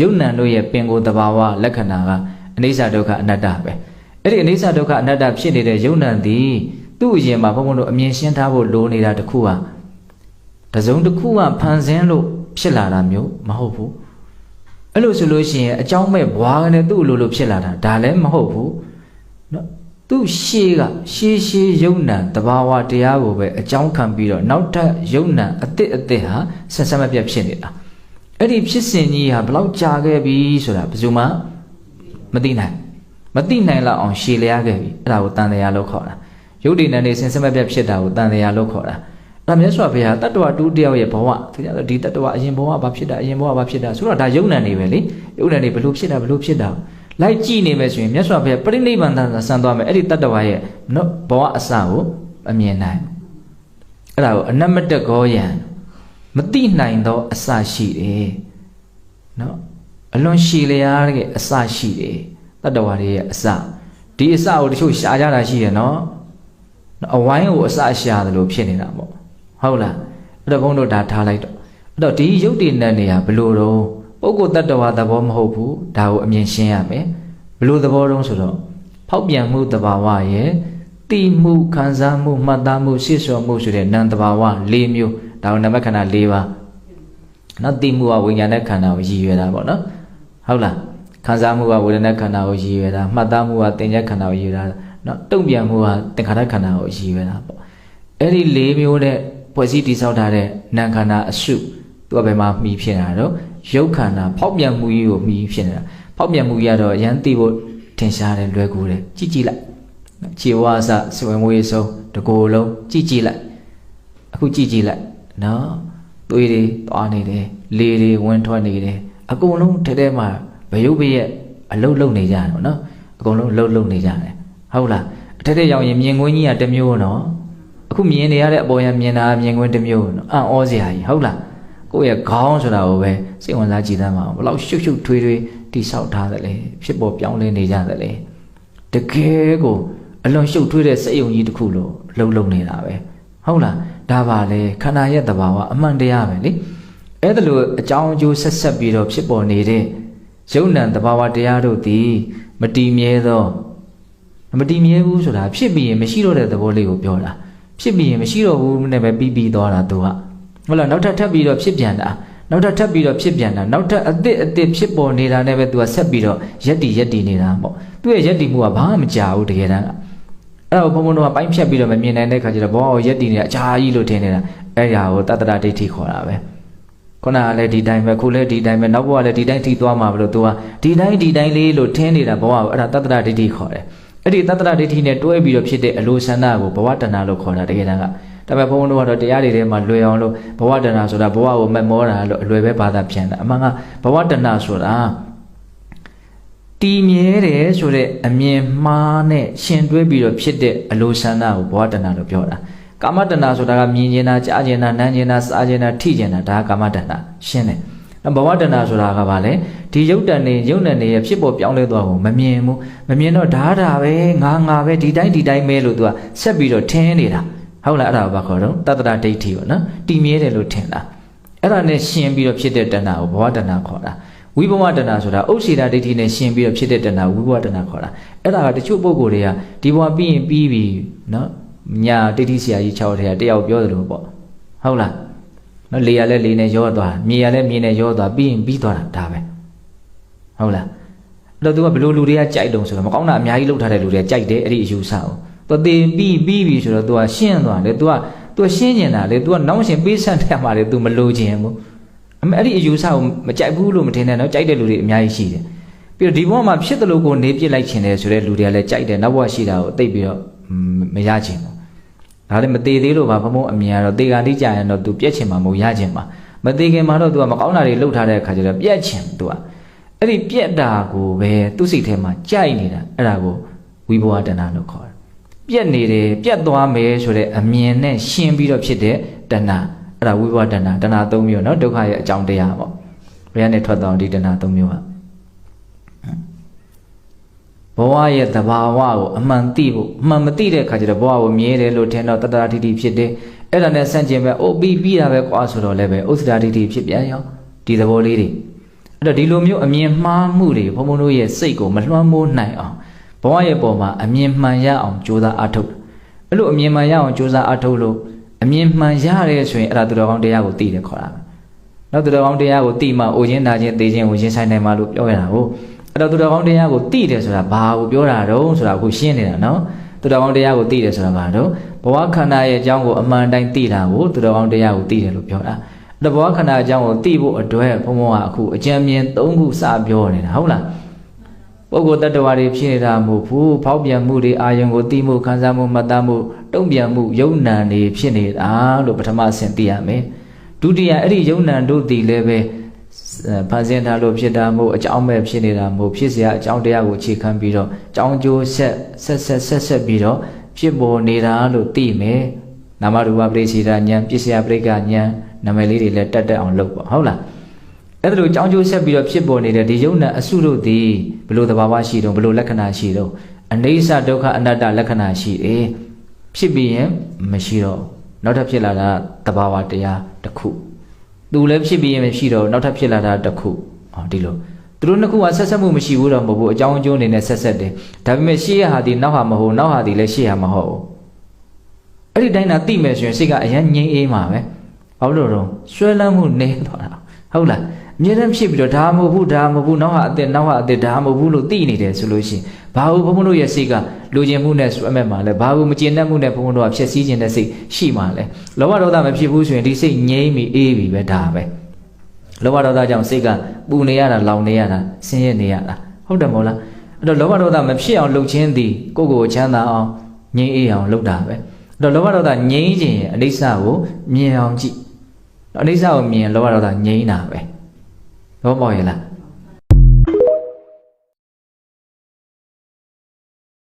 ယုံ nant တို့ရဲ့ပင်ကိုယ်တဘာဝလက္ခဏာကအနိစ္စဒုက္ခအနတ္တပဲအဲ့ဒီအနိစ္စဒုက္ခအနတ္တဖြစ်နေတဲ့ယုံ nant သည်သူ့အရင်မှာဘုန်းဘုန်းတို့အမြင်ရှင်းထားဖို့လိုနေတာတစ်ခုဟာတစ်စုံတစ်ခုကဖန်ဆင်းလို့ဖြစ်လာတာမျိုးမဟုတ်ဘူးအဲ့လိုဆိုလို့ရှိရင်အကြောင်းမဲ့ဘွားကနေသူ့လိုလိုဖြစ်လာတာဒါလည်းမဟုတ်ဘူးနော်သူ့ရှေးကရှေးရှေးယုံ nant တဘာဝတရားကိုပဲအကြောင်းခံပြီးတော့နောက်ထပ်ယုံ nant အစ်စ်အစ်စ်ဟာဆက်ဆက်မပြတ်ဖြစ်နေတာ အဲ့ဒီဖြစ်စဉ်ကြီးဟာဘယ်လောက်ကြာခဲ့ပြီဆိုတာဘယ်သူမှမသိနိုင်မသိနိုင်လောက်အောင်ရှည်လျားခဲ့ပြီအဲ့ဒါကိုတန်တရားလို့ခေါ်တာယုတ်တိနံနေစင်စမပြတ်ဖြစ်တာကိုတန်တရားလို့ခေါ်တာအဲ့ဒါမြတ်စွာဘုရားတတ္တဝတူတယောက်ရဲ့ဘဝသူကြတော့ဒီတတ္တဝအရင်ဘဝဘာဖြစ်တာအရင်ဘဝဘာဖြစ်တာဆိုတော့ဒါယုံ nant နေပဲလေယုံ nant နေဘလို့ဖြစ်တာဘလို့ဖြစ်တာလိုက်ကြည့်နေမယ်ဆိုရင်မြတ်စွာဘုရားပြိဋိဘန္တဆန်သွားမယ်အဲ့ဒီတတ္တဝရဲ့နော်ဘဝအစကိုအမြင်နိုင်အဲ့ဒါကိုအနမတ္တကောယံ မတိနိုင်သောအစရှိတယ်နော်အလွန်ရှည်လျားတဲ့အစရှိတယ်တတ္တဝါတွေရဲ့အစဒီအစကိုတချို့ရှားကြတာရှိတယ်နော်အဝိုင်းကိုအစရှာတယ်လို့ဖြစ်နေတာပေါ့ဟုတ်လားအဲ့တော့ဘုန်းတို့ဒါထားလိုက်တော့အဲ့တော့ဒီယုတ်တိနတ်နေရဘလို့တော့ပုဂ္ဂိုလ်တ attva သဘောမဟုတ်ဘူးဒါကိုအမြင်ရှင်းရမယ်ဘလို့သဘောတုံးဆိုတော့ဖောက်ပြန်မှုတဘာဝရဲ့တိမှုခံစားမှုမှတ်သားမှုရှေ့လျှော်မှုဆိုတဲ့နံတဘာဝ၄မျိုး ဒါကိုနံပါတ်ခန္ဓာ၄ပါးနော်တိမှုကဝိညာဉ်နဲ့ခန္ဓာကိုရည်ရွယ်တာပေါ့နော်ဟုတ်လားခံစားမှုကဝေဒနာခန္ဓာကိုရည်ရွယ်တာမှတ်သားမှုကသင်္ညက်ခန္ဓာကိုရည်ရွယ်တာနော်တုံ့ပြန်မှုကသင်္ခါရခန္ဓာကိုရည်ရွယ်တာပေါ့အဲ့ဒီ၄မျိုးနဲ့ဖွဲ့စည်းတည်ဆောက်ထားတဲ့နာမ်ခန္ဓာအစုသူကဘယ်မှာမှီဖြစ်နေတာတော့ရုပ်ခန္ဓာဖောက်ပြန်မှုကြီးကိုမှီဖြစ်နေတာဖောက်ပြန်မှုကြီးကတော့ရန်သိဖို့ထင်ရှားတယ်လွယ်ကူတယ်ကြည့်ကြည့်လိုက်ခြေဝါစစဝင်မွေးဆုံးတကိုယ်လုံးကြည့်ကြည့်လိုက်အခုကြည့်ကြည့်လိုက် နော်သွေးတွေသွားနေတယ်လေတွေဝင်ထွက်နေတယ်အကုန်လုံးထဲထဲမှာဘယုတ်ဘရဲ့အလုတ်လုံနေကြတယ်နော်အကုန်လုံးလှုပ်လှုပ်နေကြတယ်ဟုတ်လားအထက်ထက်ရောက်ရင်မြင်ကွင်းကြီးကတစ်မျိုးနော်အခုမြင်နေရတဲ့အပေါ်ရမြင်တာမြင်ကွင်းတစ်မျိုးနော်အံ့ဩစရာကြီးဟုတ်လားကိုယ့်ရဲ့ခေါင်းဆိုတာကိုပဲစိတ်ဝင်စားကြည့်သမ်းပါအောင်ဘယ်လောက်ရှုပ်ရှုပ်ထွေးထွေးတိဆောက်ထားတယ်လေဖြစ်ပေါ်ပြောင်းလဲနေကြတယ်လေတကယ်ကိုအလွန်ရှုပ်ထွေးတဲ့စိတ်ယုံကြီးတစ်ခုလို့လှုပ်လှုပ်နေတာပဲဟုတ်လား ဒါပါလေခန္ဓာရဲ့သဘာဝအမှန်တရားပဲလေအဲ့ဒါလို့အကြောင်းအကျိုးဆက်ဆက်ပြီးတော့ဖြစ်ပေါ်နေတဲ့ယုံ nant သဘာဝတရားတို့သည်မတည်မြဲသောမတည်မြဲဘူးဆိုတာဖြစ်ပြီးရင်မရှိတော့တဲ့သဘောလေးကိုပြောတာဖြစ်ပြီးရင်မရှိတော့ဘူးနဲ့ပဲပြီးပြီးသွားတာသူကဟုတ်လားနောက်ထပ်ထပ်ပြီးတော့ဖြစ်ပြန်တာနောက်ထပ်ထပ်ပြီးတော့ဖြစ်ပြန်တာနောက်ထပ်အသစ်အသစ်ဖြစ်ပေါ်နေတာနဲ့ပဲသူကဆက်ပြီးတော့ရက်တီရက်တီနေတာပေါ့သူ့ရဲ့ရက်တီမှုကဘာမှမကြာဘူးတကယ်တမ်းက အဲ့တော့ဘုံဘုံတို့ကပိုင်းဖြတ်ပြီးတော့မမြင်နိုင်တဲ့ခါကျတော့ဘောကိုရက်တီနေတာအကြာကြီးလို့ထင်နေတာအဲ့ဒါကိုတတ္တရဒိဋ္ဌိခေါ်တာပဲခုနကလည်းဒီတိုင်းပဲခုလည်းဒီတိုင်းပဲနောက်ဘဝလည်းဒီတိုင်းထိသွားမှာဘလို့သူကဒီတိုင်းဒီတိုင်းလေးလို့ထင်နေတာဘဝကိုအဲ့ဒါတတ္တရဒိဋ္ဌိခေါ်တယ်အဲ့ဒီတတ္တရဒိဋ္ဌိနဲ့တွဲပြီးတော့ဖြစ်တဲ့အလိုဆန္ဒကိုဘဝတဏ္ဍလို့ခေါ်တာတကယ်တမ်းကဒါပေမဲ့ဘုန်းဘုန်းတို့ကတော့တရားတွေထဲမှာလွယ်အောင်လို့ဘဝတဏ္ဍဆိုတာဘဝကိုမက်မောတာလို့အလွယ်ပဲဘာသာပြန်တာအမှန်ကဘဝတဏ္ဍဆိုတာ တည်မြဲတယ်ဆိုတဲ့အမြင်မှားနဲ့ရှင်တွဲပြီးတော့ဖြစ်တဲ့အလိုဆန္ဒကိုဘဝတဏ္ဍလို့ပြောတာကာမတဏ္ဍဆိုတာကမြင်ကျင်တာကြားကျင်တာနားကျင်တာစားကျင်တာထိကျင်တာဒါကကာမတဏ္ဍရှင်းတယ်ဘဝတဏ္ဍဆိုတာကဘာလဲဒီယုတ်တန်နေယုတ်နံနေရဖြစ်ပေါ်ပြောင်းလဲသွားကိုမမြင်ဘူးမမြင်တော့ဓာတာပဲငါငါပဲဒီတိုင်းဒီတိုင်းပဲလို့သူကဆက်ပြီးတော့ထင်းနေတာဟုတ်လားအဲ့ဒါကိုဘာခေါ်တော့တတ္တရဒိဋ္ဌိပေါ့နော်တည်မြဲတယ်လို့ထင်တာအဲ့ဒါနဲ့ရှင်ပြီးတော့ဖြစ်တဲ့တဏ္ဍကိုဘဝတဏ္ဍခေါ်တာ ဝိဘဝတဏ္ဍဆိုတာဥစ္စေတာဒိဋ္ဌိနဲ့ရှင်ပြီးတော့ဖြစ်တဲ့တဏ္ဍဝိဘဝတဏ္ဍခေါ်တာအဲ့ဒါကတချို့ပုဂ္ဂိုလ်တွေကဒီဘဝပြီးရင်ပြီးပြီနော်ညာဒိဋ္ဌိဆရာကြီး6ထဲကတယောက်ပြောသလိုပေါ့ဟုတ်လားနော်လေရလဲလေနဲ့ရောသွားမြေရလဲမြေနဲ့ရောသွားပြီးရင်ပြီးသွားတာဒါပဲဟုတ်လားအဲ့တော့သူကဘလို့လူတွေကကြိုက်တုံဆိုတော့မကောင်းတာအများကြီးလုပ်ထားတဲ့လူတွေကကြိုက်တယ်အဲ့ဒီအယူဆကိုသူတင်ပြီးပြီးပြီဆိုတော့ तू ကရှင်းသွားတယ် तू က तू ရှင်းကျင်တာလေ तू ကနောင်ရှင်ပေးဆက်တဲ့မှာလေ तू မလိုချင်ဘူး အမအဲ့ဒီအယူဆကိုမကြိုက်ဘူးလို့မထင်နဲ့နော်ကြိုက်တဲ့လူတွေအများကြီးရှိတယ်ပြီးတော့ဒီဘဝမှာဖြစ်တယ်လို့ကိုနေပြစ်လိုက်ခြင်းတယ်ဆိုတဲ့လူတွေကလည်းကြိုက်တယ်နောက်ဘဝရှိတာကိုသိပြီးတော့မရခြင်းဘူးဒါလည်းမသေးသေးလို့ပါဘမုံအမြင်ကတော့တေဂာတိကြရင်တော့သူပြက်ခြင်းမှာမဟုတ်ရခြင်းမှာမသေးခင်မှာတော့သူကမကောင်းတာတွေလုပ်ထားတဲ့အခါကျတော့ပြက်ခြင်းသူကအဲ့ဒီပြက်တာကိုပဲသူ့စိတ်ထဲမှာကြိုက်နေတာအဲ့ဒါကိုဝိဘဝတဏ္ဏလို့ခေါ်တယ်ပြက်နေတယ်ပြက်သွားမယ်ဆိုတဲ့အမြင်နဲ့ရှင်းပြီးတော့ဖြစ်တဲ့တဏ္ဏ အဲ့ဒါဝိပဝတဏတဏ၃မျိုးနော်ဒုက္ခရဲ့အကြောင်းတရားပေါ့ဘယ်ကနေထွက်တော့ဒီတဏ၃မျိုးပါဘဝရဲ့သဘာဝကိုအမှန်သိဖို့အမှန်မသိတဲ့ခါကျတော့ဘဝကိုမြဲတယ်လို့ထင်တော့တတတိတိဖြစ်တယ်အဲ့ဒါနဲ့ဆန့်ကျင်ပဲအိုးပြီးပြီးတာပဲကွာဆိုတော့လည်းပဲဥစ္စဒတိတိဖြစ်ပြန်ရောဒီသဘောလေးတွေအဲ့တော့ဒီလိုမျိုးအမြင်မှားမှုတွေဘုံဘုံတို့ရဲ့စိတ်ကိုမလွှမ်းမိုးနိုင်အောင်ဘဝရဲ့ပုံမှာအမြင်မှန်ရအောင်ကြိုးစားအားထုတ်အဲ့လိုအမြင်မှန်ရအောင်ကြိုးစားအားထုတ်လို့ အမြင်မှန်ရတယ်ဆိုရင်အဲ့ဒါသူတော်ကောင်းတရားကိုသိတယ်ခေါ်တာပဲနောက်သူတော်ကောင်းတရားကိုသိမှအိုခြင်းနာခြင်းသိခြင်းကိုရင်ဆိုင်နိုင်မှလို့ပြောရတာဟုတ်အဲ့တော့သူတော်ကောင်းတရားကိုသိတယ်ဆိုတာဘာကိုပြောတာတုံးဆိုတာအခုရှင်းနေတာနော်သူတော်ကောင်းတရားကိုသိတယ်ဆိုတာဘာတော့ဘဝခန္ဓာရဲ့အကြောင်းကိုအမှန်တိုင်းသိတာကိုသူတော်ကောင်းတရားကိုသိတယ်လို့ပြောတာတဘောခန္ဓာအကြောင်းကိုသိဖို့အတွက်ဘုံဘုံကအခုအကြံဉာဏ်၃ခုစပြောနေတာဟုတ်လား ပုဂ္ဂိုလ်တ attva တွေဖြစ်နေတာမဟုတ်ဘူးဖောက်ပြန်မှုတွေအာယုံကိုသိမှုခံစားမှုမှတ်သားမှုတုံ့ပြန်မှုယုံ nant တွေဖြစ်နေတာလို့ပထမဆင့်သိရမယ်ဒုတိယအဲ့ဒီယုံ nant တို့ဒီလည်းပဲဖန်ဆင်းထားလို့ဖြစ်တာမို့အကြောင်းပဲဖြစ်နေတာမို့ဖြစ်เสียအကြောင်းတရားကိုအခြေခံပြီးတော့ကြောင်းကျိုးဆက်ဆက်ဆက်ဆက်ဆက်ပြီးတော့ဖြစ်ပေါ်နေတာလို့သိမယ်နာမရူပပရိစ္ဆေဒဉာဏ်ပစ္စယပရိက္ခဉာဏ်နာမည်လေးတွေလည်းတက်တက်အောင်လုပ်ပါဟုတ်လား အဲ့ဒါလိုကြောင်းကျိုးဆက်ပြီးတော့ဖြစ်ပေါ်နေတဲ့ဒီယုံနဲ့အစုတို့သည်ဘယ်လိုသဘာဝရှိတုံးဘယ်လိုလက္ခဏာရှိတုံးအနေဆဒုက္ခအနတ္တလက္ခဏာရှိတယ်ဖြစ်ပြီးရင်မရှိတော့နောက်ထပ်ဖြစ်လာတာသဘာဝတရားတစ်ခုသူလည်းဖြစ်ပြီးရင်မရှိတော့နောက်ထပ်ဖြစ်လာတာတစ်ခုဟောဒီလိုသူတို့နှစ်ခုကဆက်ဆက်မှုမရှိဘူးတော့မဟုတ်ဘူးအကြောင်းအကျိုးအနေနဲ့ဆက်ဆက်တယ်ဒါပေမဲ့ရှေ့ရဟာဒီနောက်ဟာမဟုတ်နောက်ဟာဒီလည်းရှေ့ဟာမဟုတ်ဘူးအဲ့ဒီတိုင်းသာသိမယ်ဆိုရင်စိတ်ကအရင်ငြိမ်းအေးမှာပဲဘာလို့လဲတော့ဆွဲလန်းမှုနေသွားတာဟုတ်လား အမြဲတမ်းဖြစ်ပြီးတော့ဒါမဟုတ်ဘူးဒါမဟုတ်ဘူးနောက်ဟာအစ်စ်နောက်ဟာအစ်စ်ဒါမဟုတ်ဘူးလို့သိနေတယ်ဆိုလို့ရှိရင်ဘာလို့ဘုန်းဘုန်းတို့ရဲ့စိတ်ကလူကျင်မှုနဲ့ဆွဲမဲ့မှာလဲဘာလို့မကျင်တတ်မှုနဲ့ဘုန်းဘုန်းတို့ကဖြစ်စည်းခြင်းတဲ့စိတ်ရှိမှာလဲလောဘဒေါသမဖြစ်ဘူးဆိုရင်ဒီစိတ်ငြိမ်းပြီးအေးပြီးပဲဒါပဲလောဘဒေါသကြောင့်စိတ်ကပူနေရတာလောင်နေရတာဆင်းရဲနေရတာဟုတ်တယ်မဟုတ်လားအဲ့တော့လောဘဒေါသမဖြစ်အောင်လှုပ်ခြင်းသည်ကိုယ့်ကိုယ်ချမ်းသာအောင်ငြိမ်းအေးအောင်လုပ်တာပဲအဲ့တော့လောဘဒေါသငြိမ်းခြင်းအနိစ္စကိုမြင်အောင်ကြည့်အနိစ္စကိုမြင်လောဘဒေါသငြိမ်းတာပဲ ဘောပေါက်ရလား